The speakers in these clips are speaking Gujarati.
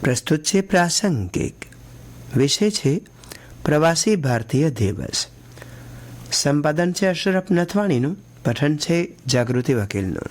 પ્રસ્તુત છે પ્રાસંગિક. વિષય છે પ્રવાસી ભારતીય દિવસ. સંપાદન છે અશરફ નથવાણીનું, પઠન છે જાગૃતિ વકીલનું.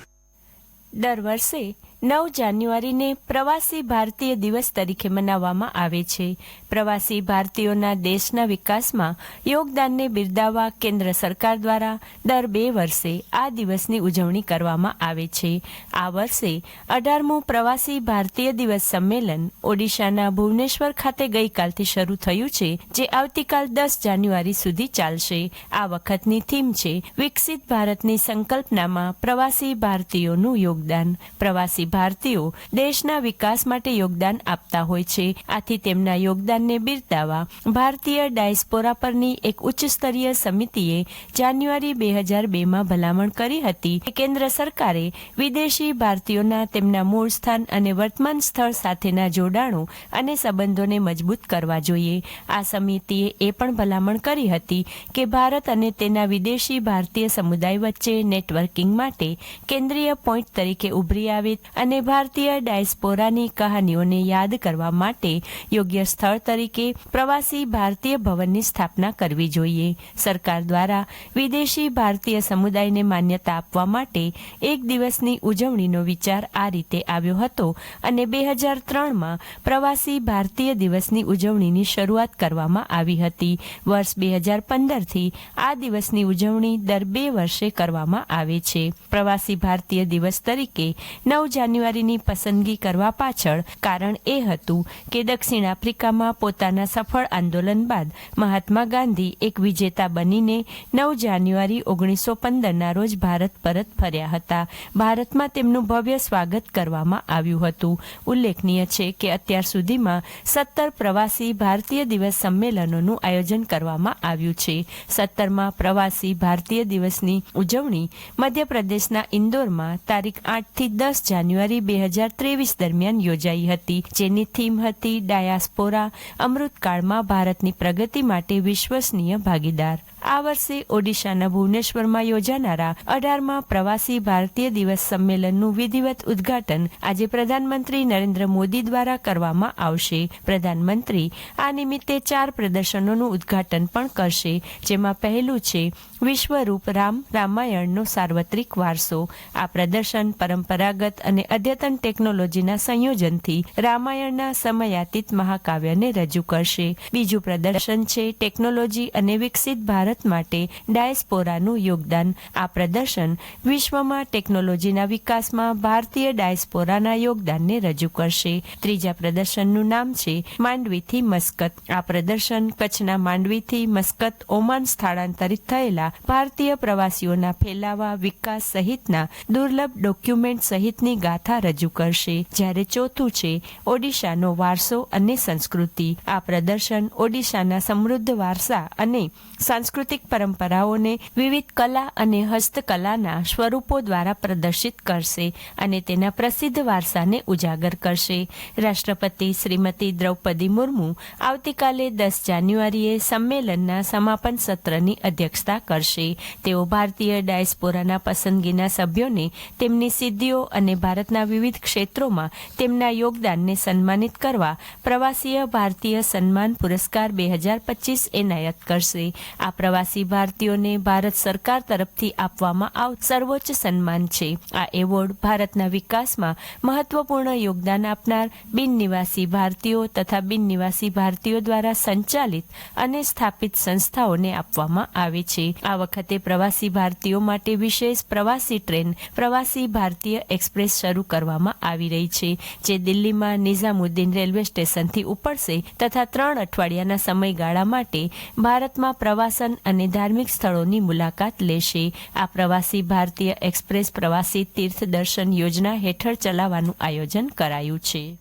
દર વર્ષે નવ જાન્યુઆરીને પ્રવાસી ભારતીય દિવસ તરીકે મનાવવામાં આવે છે. પ્રવાસી ભારતીયોના દેશના વિકાસમાં યોગદાનને બિરદાવવા કેન્દ્ર સરકાર દ્વારા દર બે વર્ષે આ દિવસની ઉજવણી કરવામાં આવે છે. આ વર્ષે અઢારમું પ્રવાસી ભારતીય દિવસ સંમેલન ઓડિશાના ભુવનેશ્વર ખાતે ગઈકાલથી શરૂ થયું છે, જે આવતીકાલ દસ જાન્યુઆરી સુધી ચાલશે. આ વખતની થીમ છે, વિકસિત ભારતની સંકલ્પનામાં પ્રવાસી ભારતીયોનું યોગદાન. પ્રવાસી ભારતીયો દેશના વિકાસ માટે યોગદાન આપતા હોય છે. આથી તેમના યોગદાનને બિરદાવવા ભારતીય ડાયસ્પોરા પરની એક ઉચ્ચ સ્તરીય સમિતિએ જાન્યુઆરી બે હજાર બેમાં ભલામણ કરી હતી કેન્દ્ર સરકારે વિદેશી ભારતીયોના તેમના મૂળ સ્થાન અને વર્તમાન સ્થળ સાથેના જોડાણો અને સંબંધોને મજબૂત કરવા જોઈએ. આ સમિતિએ એ પણ ભલામણ કરી હતી કે ભારત અને તેના વિદેશી ભારતીય સમુદાય વચ્ચે નેટવર્કિંગ માટે કેન્દ્રીય પોઈન્ટ તરીકે ઉભરી આવે અને ભારતીય ડાયસ્પોરાની કહાનીઓને યાદ કરવા માટે યોગ્ય સ્થળ તરીકે પ્રવાસી ભારતીય ભવનની સ્થાપના કરવી જોઈએ. સરકાર દ્વારા વિદેશી ભારતીય સમુદાયને માન્યતા આપવા માટે એક દિવસની ઉજવણીનો વિચાર આ રીતે આવ્યો હતો અને બે હજાર ત્રણમાં પ્રવાસી ભારતીય દિવસની ઉજવણીની શરૂઆત કરવામાં આવી હતી. વર્ષ બે હજાર પંદરથી આ દિવસની ઉજવણી દર બે વર્ષે કરવામાં આવે છે. પ્રવાસી ભારતીય દિવસ તરીકે નવ જાન્યુઆરીની પસંદગી કરવા પાછળ કારણ એ હતું કે દક્ષિણ આફ્રિકામાં પોતાના સફળ આંદોલન બાદ મહાત્મા ગાંધી એક વિજેતા બનીને નવ જાન્યુઆરી ઓગણીસો પંદરના રોજ ભારત પરત ફર્યા હતા. ભારતમાં તેમનું ભવ્ય સ્વાગત કરવામાં આવ્યું હતું. ઉલ્લેખનીય છે કે અત્યાર સુધીમાં સત્તર પ્રવાસી ભારતીય દિવસ સંમેલનોનું આયોજન કરવામાં આવ્યું છે. સત્તરમાં પ્રવાસી ભારતીય દિવસની ઉજવણી મધ્યપ્રદેશના ઇન્દોરમાં તારીખ આઠથી દસ જાન્યુઆરી બે હજાર ત્રેવીસ દરમિયાન યોજાઈ હતી. જેની થીમ હતી ડાયાસ્પોરા. અમૃતકાળમાં ભારતની પ્રગતિ માટે વિશ્વસનીય ભાગીદાર. આ વર્ષે ઓડિશાના ભુવનેશ્વરમાં યોજાનારા અઢારમાં પ્રવાસી ભારતીય દિવસ સંમેલનનું વિધિવત ઉદઘાટન આજે પ્રધાનમંત્રી નરેન્દ્ર મોદી દ્વારા કરવામાં આવશે. પ્રધાનમંત્રી આ નિમિત્તે ચાર પ્રદર્શનોનું ઉદઘાટન પણ કરશે, જેમાં પહેલું છે વિશ્વરૂપ રામ રામાયણનો સાર્વત્રિક વારસો. આ પ્રદર્શન પરંપરાગત અને અદ્યતન ટેકનોલોજીના સંયોજનથી રામાયણના સમયાતીત મહાકાવ્યને રજૂ કરશે. બીજું પ્રદર્શન છે ટેકનોલોજી અને વિકસિત ભારત માટે ડાયસ્પોરાનું યોગદાન. આ પ્રદર્શન વિશ્વમાં ટેકનોલોજીના વિકાસમાં ભારતીય ડાયસ્પોરાના યોગદાનને રજૂ કરશે. ત્રીજા પ્રદર્શનનું નામ છે માંડવીથી મસ્કત. આ પ્રદર્શન કચ્છના માંડવીથી મસ્કત ઓમાન સ્થળાંતરિત થયેલા ભારતીય પ્રવાસીઓના ફેલાવા વિકાસ સહિતના દુર્લભ ડોક્યુમેન્ટ સહિતની ગાથા રજૂ કરશે. જ્યારે ચોથું છે ઓડિશાનો વારસો અને સંસ્કૃતિ. આ પ્રદર્શન ઓડિશાના સમૃદ્ધ વારસા અને સાંસ્કૃતિક પરંપરાઓને વિવિધ કલા અને હસ્તકલાના સ્વરૂપો દ્વારા પ્રદર્શિત કરશે અને તેના પ્રસિદ્ધ વારસાને ઉજાગર કરશે. રાષ્ટ્રપતિ શ્રીમતી દ્રૌપદી મુર્મુ આવતીકાલે દસ જાન્યુઆરીએ સંમેલનના સમાપન સત્રની અધ્યક્ષતા કરશે. તેઓ ભારતીય ડાયસ્પોરાના પસંદગીના સભ્યોને તેમની સિદ્ધિઓ અને ભારતના વિવિધ ક્ષેત્રોમાં તેમના યોગદાનને સન્માનિત કરવા પ્રવાસીય ભારતીય સન્માન પુરસ્કાર બે હજાર પચીસ એનાયત કરશે. આ પ્રવાસી ભારતીયોને ભારત સરકાર તરફથી આપવામાં આવ, સર્વોચ્ચ સન્માન છે. આ એવોર્ડ ભારતના વિકાસમાં મહત્વપૂર્ણ યોગદાન આપનાર બિન નિવાસી ભારતીયો તથા બિન નિવાસી ભારતીયો દ્વારા સંચાલિત અને સ્થાપિત સંસ્થાઓને આપવામાં આવે છે. આ વખતે પ્રવાસી ભારતીયો માટે વિશેષ પ્રવાસી ટ્રેન, પ્રવાસી ભારતીય એક્સપ્રેસ શરૂ કરવામાં આવી રહી છે, જે દિલ્હીમાં નિઝામુદ્દીન રેલવે સ્ટેશનથી ઉપડશે તથા ત્રણ અઠવાડિયાના સમયગાળા માટે ભારતમાં પ્રવાસન અને ધાર્મિક સ્થળોની મુલાકાત લેશે. આ પ્રવાસી ભારતીય એક્સપ્રેસ પ્રવાસી તીર્થ દર્શન યોજના હેઠળ ચલાવવાનું આયોજન કરાયું છે.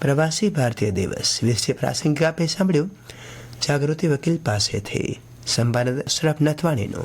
પ્રવાસી ભારતીય દિવસ વિશે પ્રાસંગિક આપે સાંભળ્યું? જાગૃતિ વકીલ પાસેથી સંભાળ અશરફ નથવાણીનું.